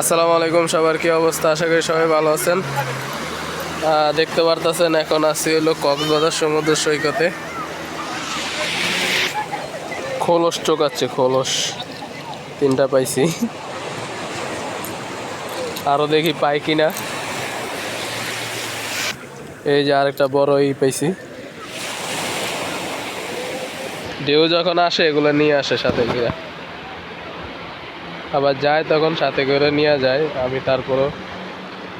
আসসালামু আলাইকুম সবার কি অবস্থা? আশা করি সবাই ভালো আছেন। দেখতে পারতেছেন, এখন আছি হলো কক্সবাজার সমুদ্র সৈকতে। খোলস চোকাচ্ছে, খোলস। তিনটা পাইছি। আরও দেখি পাই কিনা। এই যে আরেকটা বড় ই পাইছি। ঢেউ যখন আসে, এগুলো নিয়ে আসে সাথে করে। আবার যায় তখন সাথে করে নিয়ে যায়, আমি তারপরও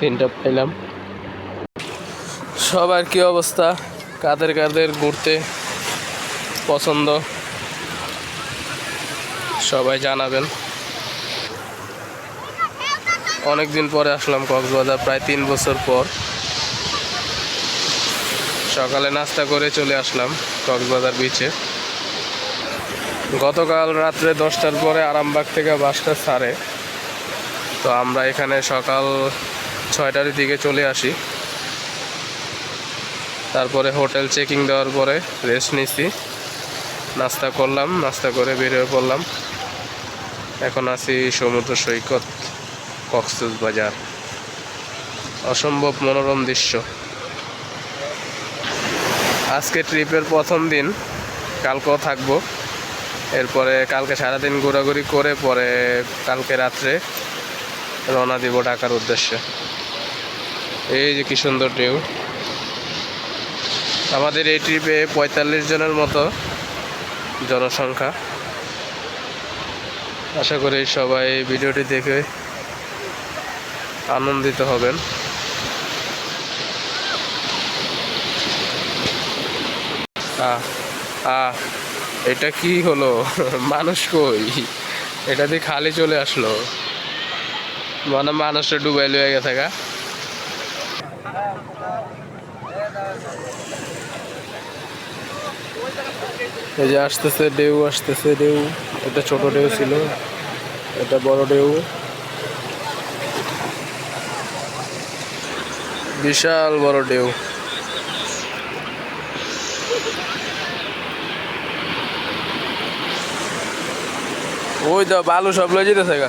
তিনটা পাইলাম। সবার কি অবস্থা? কাদের কাদের ঘুরতে পছন্দ? সবাই জানাবেন। অনেক দিন পরে আসলাম কক্সবাজার, প্রায় তিন বছর পর। সকালে নাস্তা করে চলে আসলাম কক্সবাজার বিচে গতকাল রাত্রে দশটার পরে আরামবাগ থেকে বাসটা ছাড়ে। তো আমরা এখানে সকাল ছয়টার দিকে চলে আসি। তারপরে হোটেল চেকিং দেওয়ার পরে রেস্ট নিছি। নাস্তা করলাম, নাস্তা করে বেরিয়ে পড়লাম। এখন আছি সমুদ্র সৈকত, কক্সবাজার। অসম্ভব মনোরম দৃশ্য। আজকে ট্রিপের প্রথম দিন, কালকেও থাকব। এরপরে কালকে সারাদিন ঘোরাঘুরি করে পরে কালকে রাত্রে রওনা দিব ঢাকার উদ্দেশ্যে। এই যে কি সুন্দর ঢেউ। আমাদের এই ট্রিপে পঁয়তাল্লিশ জনের মতো জনসংখ্যা। আশা করি সবাই ভিডিওটি দেখে আনন্দিত হবেন। আহ আহ। এটা কি হলো? মানুষ কই? এটা দিয়ে খালি চলে আসলো। মানে মানুষটা ডুবাই লয়ে গেছে গা। এই যে আসতেছে ডেউ আসতেছে ডেউ এটা ছোট ঢেউ ছিল, এটা বড় ডেউ বিশাল বড় ঢেউ। ওই তো বালু সব লয়ে যেতেছে গা।